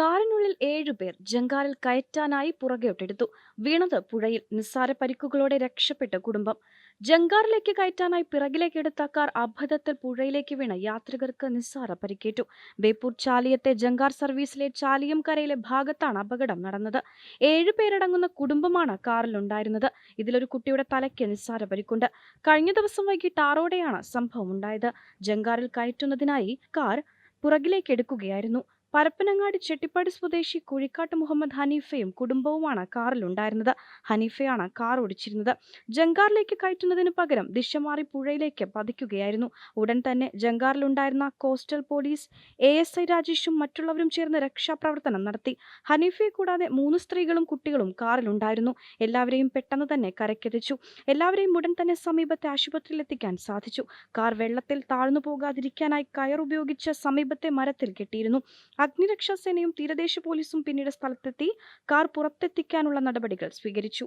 കാറിനുള്ളിൽ ഏഴുപേർ ജങ്കാറിൽ കയറ്റാനായി പുറകോട്ടെടുത്തു. വീണത് പുഴയിൽ നിസ്സാര പരിക്കുകളോടെ രക്ഷപ്പെട്ട കുടുംബം. ജങ്കാറിലേക്ക് കയറ്റാനായി പിറകിലേക്ക് എടുത്ത കാർ അബദ്ധത്തിൽ പുഴയിലേക്ക് വീണ യാത്രികർക്ക് നിസ്സാര പരിക്കേറ്റു. ബേപ്പൂർ ചാലിയത്തെ ജങ്കാർ സർവീസിലെ ചാലിയം കരയിലെ ഭാഗത്താണ് അപകടം നടന്നത്. ഏഴുപേരടങ്ങുന്ന കുടുംബമാണ് കാറിലുണ്ടായിരുന്നത്. ഇതിലൊരു കുട്ടിയുടെ തലയ്ക്ക് നിസ്സാര പരിക്കുണ്ട്. കഴിഞ്ഞ ദിവസം വൈകിട്ട് ആറോടെയാണ് സംഭവം ഉണ്ടായത് ജങ്കാറിൽ കയറ്റുന്നതിനായി കാർ പുറകിലേക്ക് എടുക്കുകയായിരുന്നു. പരപ്പനങ്ങാടി ചെട്ടിപ്പാടി സ്വദേശി കുഴിക്കാട്ട് മുഹമ്മദ് ഹനീഫയും കുടുംബവുമാണ് കാറിലുണ്ടായിരുന്നത്. ഹനീഫയാണ് കാർ ഓടിച്ചിരുന്നത്. ജങ്കാറിലേക്ക് കയറ്റുന്നതിന് പകരം ദിശ മാറി പുഴയിലേക്ക് പതിക്കുകയായിരുന്നു. ഉടൻ തന്നെ ജങ്കാറിലുണ്ടായിരുന്ന coastal police A S I രാജേഷും മറ്റുള്ളവരും ചേർന്ന് രക്ഷാപ്രവർത്തനം നടത്തി. ഹനീഫയെ കൂടാതെ മൂന്ന് സ്ത്രീകളും കുട്ടികളും കാറിലുണ്ടായിരുന്നു. എല്ലാവരെയും പെട്ടെന്ന് തന്നെ കരക്കെത്തിച്ചു എല്ലാവരെയും ഉടൻ തന്നെ സമീപത്തെ ആശുപത്രിയിൽ എത്തിക്കാൻ സാധിച്ചു. കാർ വെള്ളത്തിൽ താഴ്ന്നു പോകാതിരിക്കാനായി കയർ ഉപയോഗിച്ച് സമീപത്തെ മരത്തിൽ കെട്ടിയിരുന്നു. അഗ്നിരക്ഷാസേനയും തീരദേശ പോലീസും പിന്നീട് സ്ഥലത്തെത്തി കാർ പുറത്തെത്തിക്കാനുള്ള നടപടികൾ സ്വീകരിച്ചു.